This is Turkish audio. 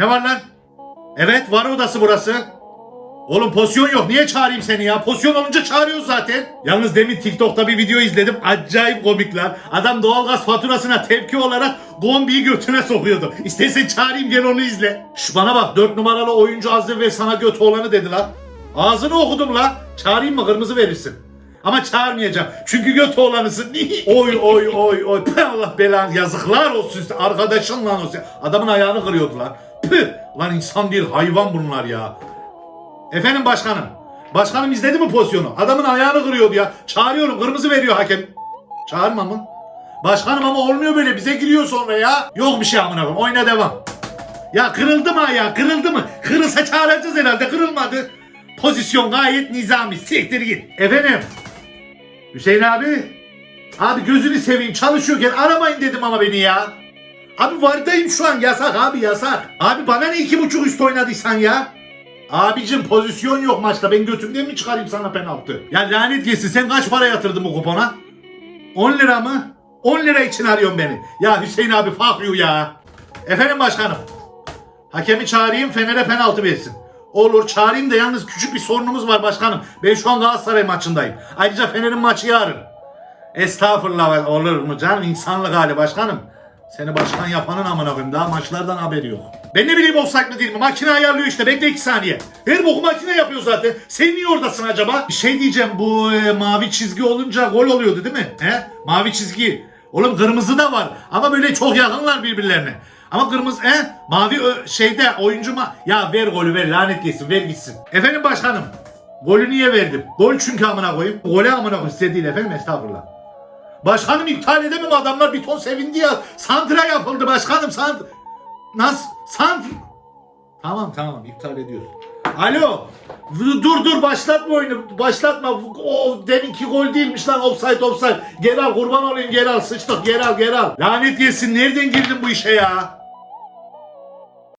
Ne var lan? Evet var odası burası. Oğlum pozisyon yok. Niye çağırayım seni ya? Pozisyon olunca çağırıyoruz zaten. Yalnız demin TikTok'ta bir video izledim. Acayip komikler. Adam doğalgaz faturasına tepki olarak kombiyi götüne sokuyordu. İstersen çağırayım gel onu izle. Şş bana bak 4 numaralı oyuncu az evvel sana göt oğlanı dedi lan. Ağzını okudum la. Çağırayım mı kırmızı verirsin. Ama çağırmayacağım. Çünkü göt oğlanısın. oy oy oy oy. Allah belanı yazıklar olsun. size. Arkadaşın lan o. sen. Adamın ayağını kırıyordular. Püh. Lan insan değil hayvan bunlar ya. Efendim başkanım. Başkanım izledi mi pozisyonu? Adamın ayağını kırıyordu ya. Çağırıyorum kırmızı veriyor hakem. Çağırma mı? Başkanım ama olmuyor böyle bize giriyor sonra ya. Yok bir şey amına oyna devam. Ya kırıldı mı ayağı kırıldı mı? Kırılsa çağıracağız herhalde kırılmadı. Pozisyon gayet nizami. Siktir git. Efendim. Hüseyin abi. Abi gözünü seveyim çalışıyorken aramayın dedim ama beni ya. Abi vardayım şu an yasak abi yasak. Abi bana ne iki buçuk üst oynadıysan ya. Abicim pozisyon yok maçta. Ben götümden mi çıkarayım sana penaltı? Ya lanet yesin sen kaç para yatırdın bu kupona? 10 lira mı? 10 lira için arıyorsun beni. Ya Hüseyin abi fuck you ya. Efendim başkanım. Hakemi çağırayım Fener'e penaltı versin. Olur çağırayım da yalnız küçük bir sorunumuz var başkanım. Ben şu an Galatasaray maçındayım. Ayrıca Fener'in maçı yarın. Estağfurullah olur mu canım insanlık hali başkanım. Seni başkan yapanın amına koyayım daha maçlardan haberi yok. Ben ne bileyim offside mi değil mi? Makine ayarlıyor işte bekle iki saniye. Her boku makine yapıyor zaten. Sen niye oradasın acaba? Bir şey diyeceğim bu e, mavi çizgi olunca gol oluyordu değil mi? He? Mavi çizgi. Oğlum kırmızı da var ama böyle çok yakınlar birbirlerine. Ama kırmızı he? Mavi ö- şeyde oyuncu ma... Ya ver golü ver lanet yesin ver gitsin. Efendim başkanım. Golü niye verdim? Gol çünkü amına koyayım. Gole amına koyayım size değil efendim estağfurullah. Başkanım iptal edemem adamlar bir ton sevindi ya. Santra yapıldı başkanım sant... Nasıl? Sant... Tamam tamam iptal ediyoruz. Alo. Dur dur başlatma oyunu. Başlatma. O deminki gol değilmiş lan offside offside. Geri al kurban olayım geri al sıçtık geri al geri al. Lanet yesin nereden girdin bu işe ya?